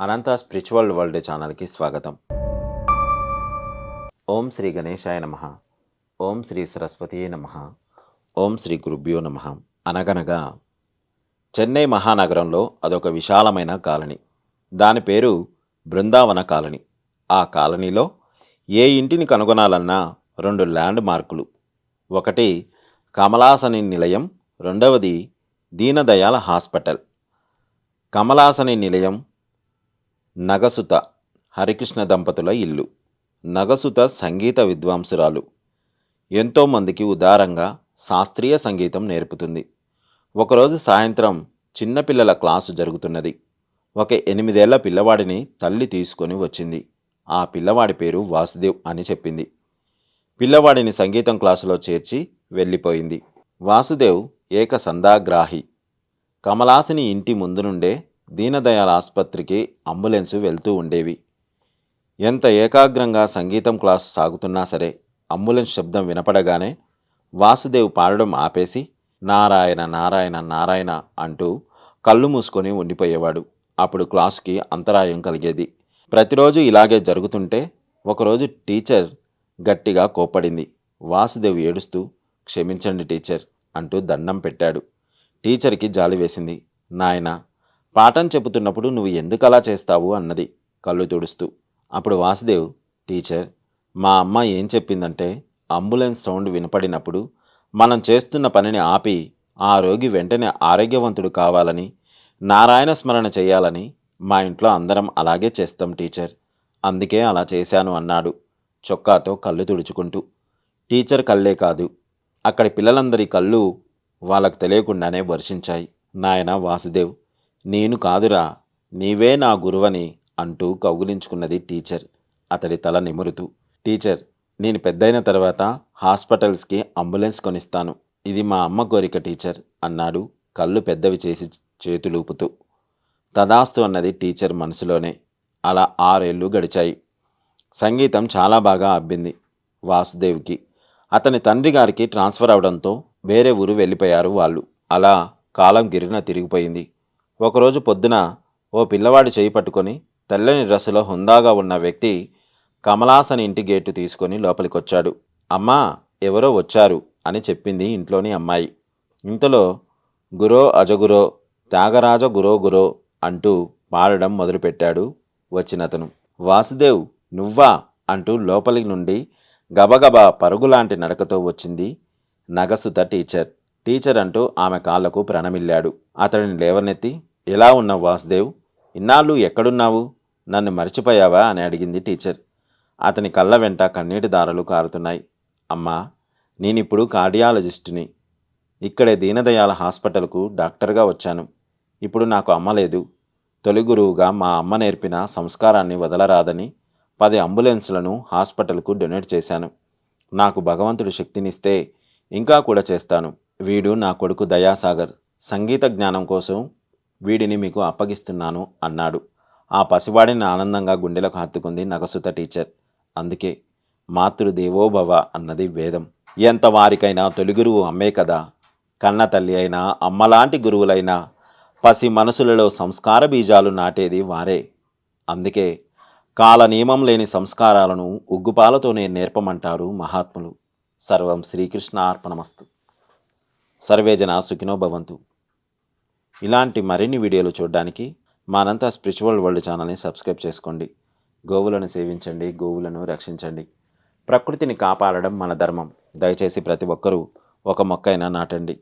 అనంత spiritual world ఛానల్కి స్వాగతం. ఓం శ్రీ గణేశాయ నమ. ఓం శ్రీ సరస్వతి నమ. ఓం శ్రీ గురుభ్యో నమ. అనగనగా చెన్నై మహానగరంలో అదొక విశాలమైన కాలనీ. దాని పేరు బృందావన కాలనీ. ఆ కాలనీలో ఏ ఇంటిని కనుగొనాలన్నా రెండు ల్యాండ్ మార్కులు. ఒకటి కమలాసని నిలయం రెండవది దీనదయాల హాస్పిటల్. కమలాసని నిలయం నగసుత హరికృష్ణ దంపతుల ఇల్లు. నగసుత సంగీత విద్వాంసురాలు. ఎంతోమందికి ఉదారంగా శాస్త్రీయ సంగీతం నేర్పుతుంది. ఒకరోజు సాయంత్రం చిన్నపిల్లల క్లాసు జరుగుతున్నది. ఒక ఎనిమిదేళ్ళ పిల్లవాడిని తల్లి తీసుకొని వచ్చింది. ఆ పిల్లవాడి పేరు వాసుదేవ్ అని చెప్పింది. పిల్లవాడిని సంగీతం క్లాసులో చేర్చి వెళ్ళిపోయింది. వాసుదేవ్ ఏక సందాగ్రాహి కమలాసిని ఇంటి ముందు నుండే దీనదయాళ్ ఆసుపత్రికి అంబులెన్సు వెళ్తూ ఉండేవి. ఎంత ఏకాగ్రంగా సంగీతం క్లాసు సాగుతున్నా సరే అంబులెన్స్ శబ్దం వినపడగానే వాసుదేవ్ పాడడం ఆపేసి నారాయణ నారాయణ నారాయణ అంటూ కళ్ళు మూసుకొని ఉండిపోయేవాడు. అప్పుడు క్లాసుకి అంతరాయం కలిగేది. ప్రతిరోజు ఇలాగే జరుగుతుంటే ఒకరోజు టీచర్ గట్టిగా కోప్పడింది. వాసుదేవ్ ఏడుస్తూ క్షమించండి టీచర్ అంటూ దండం పెట్టాడు. టీచర్కి జాలి వేసింది నాయనా పాఠం చెబుతున్నప్పుడు నువ్వు ఎందుకు అలా చేస్తావు అన్నది కళ్ళు తుడుస్తూ. అప్పుడు వాసుదేవ్ టీచర్ మా అమ్మ ఏం చెప్పిందంటే అంబులెన్స్ సౌండ్ వినపడినప్పుడు మనం చేస్తున్న పనిని ఆపి ఆ రోగి వెంటనే ఆరోగ్యవంతుడు కావాలని నారాయణ స్మరణ చేయాలని మా ఇంట్లో అందరం అలాగే చేస్తాం టీచర్. అందుకే అలా చేశాను అన్నాడు చొక్కాతో కళ్ళు తుడుచుకుంటూ. టీచర్ కళ్ళే కాదు అక్కడి పిల్లలందరి కళ్ళు వాళ్ళకు తెలియకుండానే వర్షించాయి నాయన వాసుదేవ్. నేను కాదురా నీవే నా గురువని అంటూ కౌగులించుకున్నది టీచర్. అతడి తల నిమురుతూ టీచర్ నేను పెద్దయిన తర్వాత హాస్పిటల్స్కి అంబులెన్స్ కొనిస్తాను. ఇది మా అమ్మ కోరిక టీచర్ అన్నాడు కళ్ళు పెద్దవి చేసి చేతులూపుతూ. తదాస్తు అన్నది టీచర్ మనసులోనే. అలా ఆరేళ్ళు గడిచాయి. సంగీతం చాలా బాగా అబ్బింది వాసుదేవ్కి. అతని తండ్రి గారికి ట్రాన్స్ఫర్ అవడంతో వేరే ఊరు వెళ్ళిపోయారు వాళ్ళు. అలా కాలం గిరిన తిరిగిపోయింది. ఒకరోజు పొద్దున ఓ పిల్లవాడి చేయి పట్టుకొని తెల్లని డ్రస్సులో హుందాగా ఉన్న వ్యక్తి కమలాసని ఇంటి గేటు తీసుకొని లోపలికొచ్చాడు. అమ్మా ఎవరో వచ్చారు అని చెప్పింది ఇంట్లోని అమ్మాయి. ఇంతలో గురో అజగురో త్యాగరాజ గురో గురో అంటూ పాడడం మొదలుపెట్టాడు వచ్చినతను. వాసుదేవ్ నువ్వా అంటూ లోపలి నుండి గబగబా పరుగులాంటి నడకతో వచ్చింది నగసుత టీచర్. టీచర్ అంటూ ఆమె కాళ్ళకు ప్రణమిల్లాడు. అతడిని లేవనెత్తి ఎలా ఉన్నావు వాసుదేవ్? ఇన్నాళ్ళు ఎక్కడున్నావు? నన్ను మర్చిపోయావా? అని అడిగింది టీచర్. అతని కళ్ళ వెంట కన్నీటి దారలు కారుతున్నాయి. అమ్మా నేనిప్పుడు కార్డియాలజిస్టుని. ఇక్కడే దీనదయాల హాస్పిటల్కు డాక్టర్గా వచ్చాను. ఇప్పుడు నాకు అమ్మ లేదు. తొలి గురువుగా మా అమ్మ నేర్పిన సంస్కారాన్ని వదలరాదని పది అంబులెన్స్లను హాస్పిటల్కు డొనేట్ చేశాను. నాకు భగవంతుడు శక్తినిస్తే ఇంకా కూడా చేస్తాను. వీడు నా కొడుకు దయాసాగర్. సంగీత జ్ఞానం కోసం వీడిని మీకు అప్పగిస్తున్నాను అన్నాడు. ఆ పసివాడిని ఆనందంగా గుండెలకు హత్తుకుంది నగసుత టీచర్. అందుకే మాతృదేవోభవ అన్నది వేదం. ఎంత వారికైనా తొలి గురువు అమ్మే కదా. కన్న తల్లి అయినా అమ్మలాంటి గురువులైనా పసి మనసులలో సంస్కార బీజాలు నాటేది వారే. అందుకే కాల నియమం లేని సంస్కారాలను ఉగ్గుపాలతోనే నేర్పమంటారు మహాత్ములు. సర్వం శ్రీకృష్ణ అర్పణమస్తు సర్వేజన సుఖినో భవంతు. ఇలాంటి మరిన్ని వీడియోలు చూడడానికి మానంతా స్పిరిచువల్ వరల్డ్ ఛానల్ని సబ్స్క్రైబ్ చేసుకోండి. గోవులను సేవించండి గోవులను రక్షించండి. ప్రకృతిని కాపాడడం మన ధర్మం. దయచేసి ప్రతి ఒక్కరూ ఒక మొక్కైనా నాటండి.